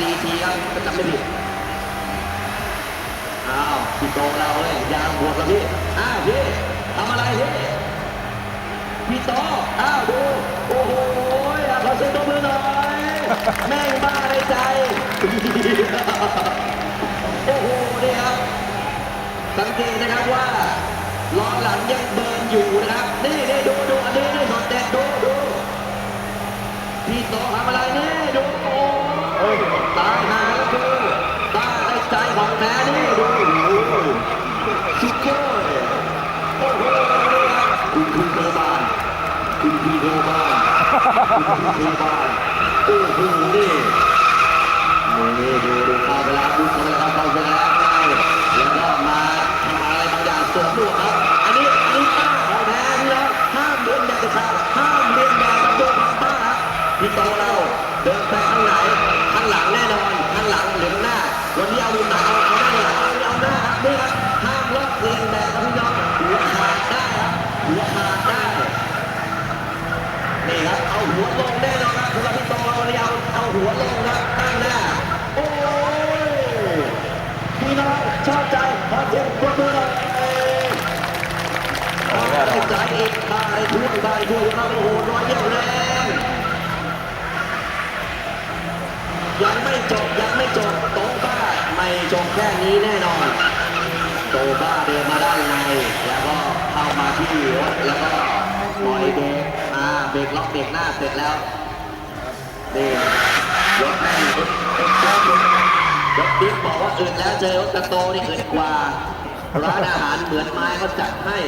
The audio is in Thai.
ดีทีครับก็จำไม่ผิดอ้าวพี่โตเราเลยยางบวกกับพี่ อ้าวพี่ทำอะไรพี่พี่โตอ้าวดูโอ้โหอะขอเสียงตบมือหน่อย แม่งบ้าในใจ โอ้โหนี่ครับสังเกตนะครับว่า ตายหาแล้วคือตาในใจของแมรี่ดูสุดยอดโอ้โหคุณคุณเทบานคุณพี่เทบานคุณพี่เทบานโอ้โหนี่ หัวลงแน่นอนครับสำหรับพี่โตเราวันนี้เอาเอาหัวลงครับตั้งหน้าโอ้ยพี่น้องชอบใจขอเสียงปรบมือหน่อยได้ใจอีกได้ทั่วได้ทั่วครับโอ้โหร้อยเยี่ยมแรงยังไม่จบยังไม่จบโตบ้าไม่จบแค่นี้แน่นอนโตบ้าเดินมาด้านในแล้วก็เข้ามาที่รถแล้วก็ปล่อยเบ รกอ่าเบรกล็อกเบรกหน้าเสร็จแล้วนี่รถแม่งรถรถรถบิ๊กบอกว่าอื่นแล้วเจอรถกระโตนี่อื่นกว่าร้านอาหารเหมือนไม้เขาจัดให้